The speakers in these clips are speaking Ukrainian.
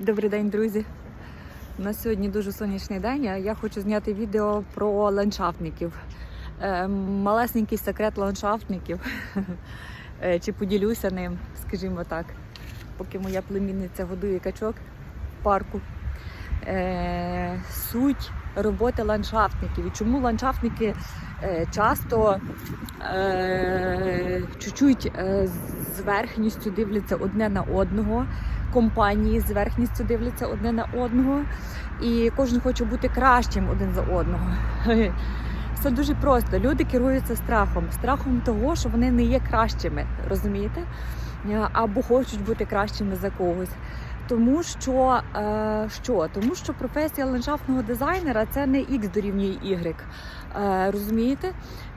Добрий день, друзі. У нас сьогодні дуже сонячний день, а я хочу зняти відео про ландшафтників. Е, Малесенький секрет ландшафтників. Е, Чи поділюся ним, скажімо так, поки моя племінниця годує качок в парку. Е, Суть роботи ландшафтників. І чому ландшафтники часто чуть-чуть з верхністю дивляться одне на одного компанії з верхністю дивляться одне на одного, і кожен хоче бути кращим один за одного. Все дуже просто. Люди керуються страхом, страхом того, що вони не є кращими, розумієте? Або хочуть бути кращими за когось. Тому що, е, що? Тому що професія ландшафтного дизайнера це не X дорівнює Y. Е, розумієте?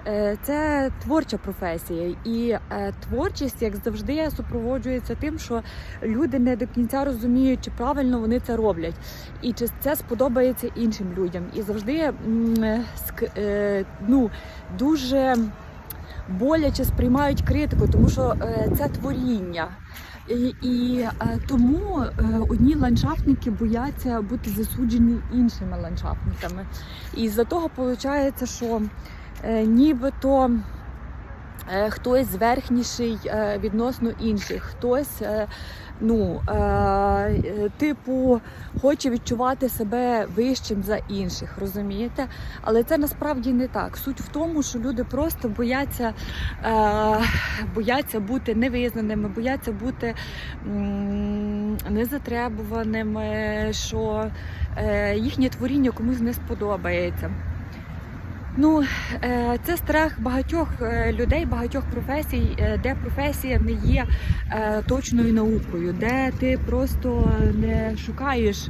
Е, Це творча професія, і е, творчість, як завжди, супроводжується тим, що люди не до кінця розуміють, чи правильно вони це роблять, і чи це сподобається іншим людям. І завжди е, ну, дуже боляче сприймають критику, тому що е, це творіння. І, і е, тому е, одні ландшафтники бояться бути засуджені іншими ландшафтниками. І з-за того виходить, що е, нібито хтось зверхніший е, відносно інших, хтось. е, Ну, е, е, типу, хоче відчувати себе вищим за інших, розумієте? Але це насправді не так. Суть в тому, що люди просто бояться, е, бояться бути невизнаними, бояться бути незатребуваними, що е, їхнє творіння комусь не сподобається. Ну, е, це страх багатьох е, людей, багатьох професій, е, де професія не є точною наукою, де ти просто не шукаєш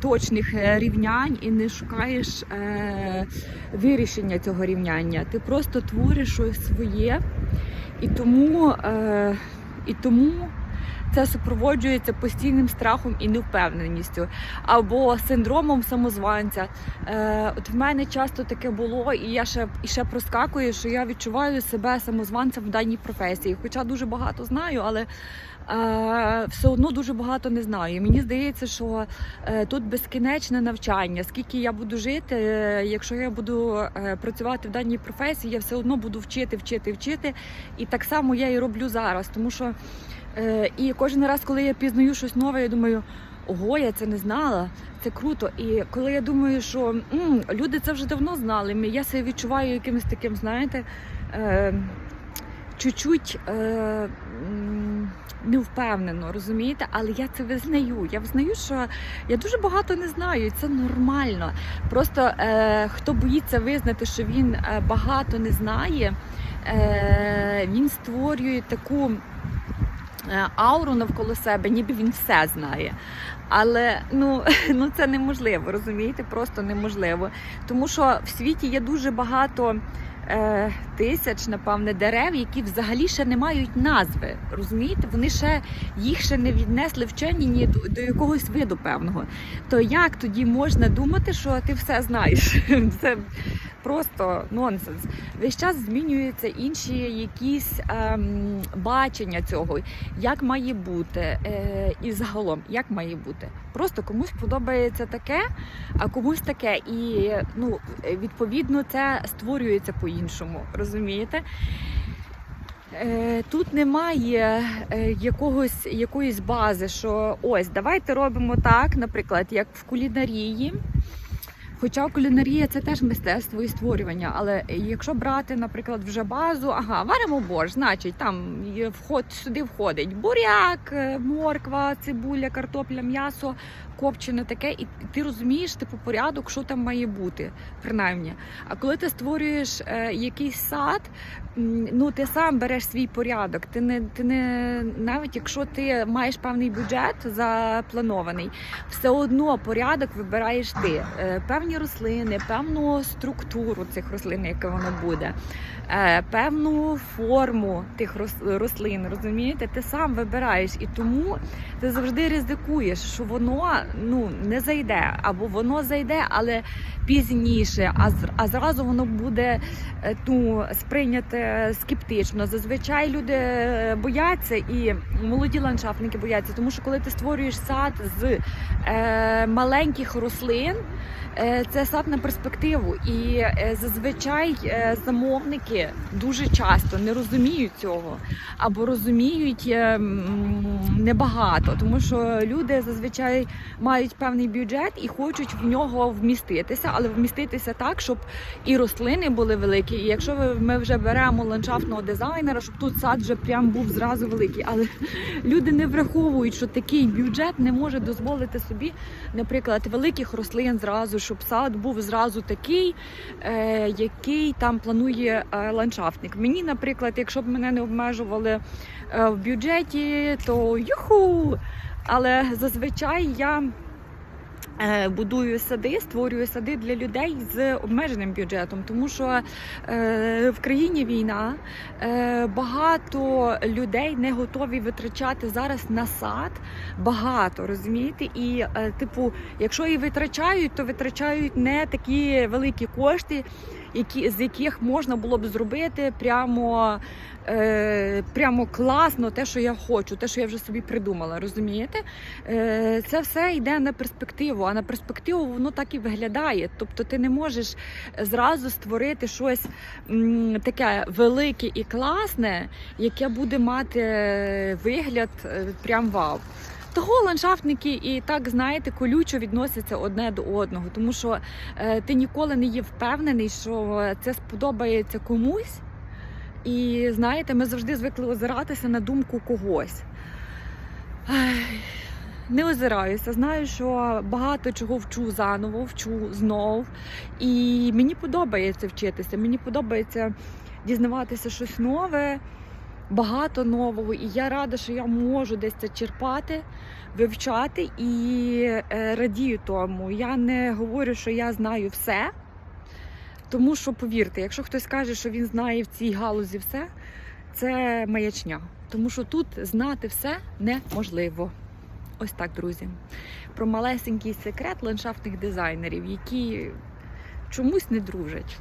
точних рівнянь і не шукаєш вирішення цього рівняння. Ти просто твориш щось своє, і тому, і тому це супроводжується постійним страхом і невпевненістю або синдромом самозванця. Е, от в мене часто таке було, і я ще і ще проскакую, що я відчуваю себе самозванцем в даній професії. Хоча дуже багато знаю, але е, все одно дуже багато не знаю. І мені здається, що е, тут безкінечне навчання. Скільки я буду жити, е, якщо я буду е, працювати в даній професії, я все одно буду вчити, вчити, вчити. І так само я і роблю зараз, тому що. Е, І кожен раз, коли я пізнаю щось нове, я думаю, ого, я це не знала, це круто. І коли я думаю, що м, люди це вже давно знали, я себе відчуваю якимось таким, знаєте, е, чуть-чуть е, м, невпевнено, розумієте? Але я це визнаю. Я визнаю, що я дуже багато не знаю, і це нормально. Просто е, хто боїться визнати, що він е, багато не знає, е, він створює таку е, ауру навколо себе, ніби він все знає. Але ну, ну це неможливо, розумієте? Просто неможливо. Тому що в світі є дуже багато е, тисяч, напевне, дерев, які взагалі ще не мають назви. Розумієте? Вони ще їх ще не віднесли вчені ні до, до якогось виду певного. То як тоді можна думати, що ти все знаєш? Це просто нонсенс. Весь час змінюються інші якісь ем, бачення цього, як має бути, е, і загалом, як має бути. Просто комусь подобається таке, а комусь таке. І ну, відповідно це створюється по-іншому, розумієте? Е, Тут немає е, якогось, якоїсь бази, що ось давайте робимо так, наприклад, як в кулінарії. Хоча кулінарія це теж мистецтво і створювання. Але якщо брати, наприклад, вже базу, ага, варимо борщ, значить там вход сюди входить буряк, е, морква, цибуля, картопля, м'ясо, копчене таке, і ти розумієш типу порядок, що там має бути, принаймні. А коли ти створюєш е, якийсь сад, ну ти сам береш свій порядок. Ти не ти не навіть якщо ти маєш певний бюджет запланований, все одно порядок вибираєш ти. Е, Певні певні рослини, певну структуру цих рослин, яка воно буде, е, певну форму тих рослин. Розумієте, ти сам вибираєш, і тому ти завжди ризикуєш, що воно ну не зайде, або воно зайде, але пізніше, а а зразу воно буде ну, сприйняте скептично. Зазвичай люди е, бояться і молоді ландшафтники бояться, тому що коли ти створюєш сад з е, маленьких рослин. Е, Це сад на перспективу, і е, зазвичай е, замовники дуже часто не розуміють цього або розуміють небагато, тому що люди зазвичай мають певний бюджет і хочуть в нього вміститися, але вміститися так, щоб і рослини були великі. І якщо ми вже беремо ландшафтного дизайнера, щоб тут сад вже прям був зразу великий. Але люди не враховують, що такий бюджет не може дозволити собі, наприклад, великих рослин зразу, щоб сад був зразу такий, е, який там планує е, ландшафтник. Мені, наприклад, якщо б мене не обмежували е, в бюджеті, то юху! Але зазвичай я будую сади, створюю сади для людей з обмеженим бюджетом, тому що е, в країні війна е, багато людей не готові витрачати зараз на сад багато, розумієте? І, е, типу, якщо і витрачають, то витрачають не такі великі кошти, які, з яких можна було б зробити прямо, е, прямо класно те, що я хочу, те, що я вже собі придумала, розумієте? Е, це все йде на перспективу, а на перспективу воно так і виглядає. Тобто ти не можеш зразу створити щось м, таке велике і класне, яке буде мати е, вигляд е, прям вау. Того ландшафтники і так знаєте колючо відносяться одне до одного, тому що е, ти ніколи не є впевнений, що це сподобається комусь. І знаєте, ми завжди звикли озиратися на думку когось. Ай, Не озираюся, знаю, що багато чого вчу заново, вчу знов. І мені подобається вчитися. Мені подобається дізнаватися щось нове, багато нового. І я рада, що я можу десь це черпати, вивчати і е, радію тому. Я не говорю, що я знаю все. Тому що, повірте, якщо хтось каже, що він знає в цій галузі все, це маячня. Тому що тут знати все неможливо. Ось так, друзі. Про малесенький секрет ландшафтних дизайнерів, які чомусь не дружать.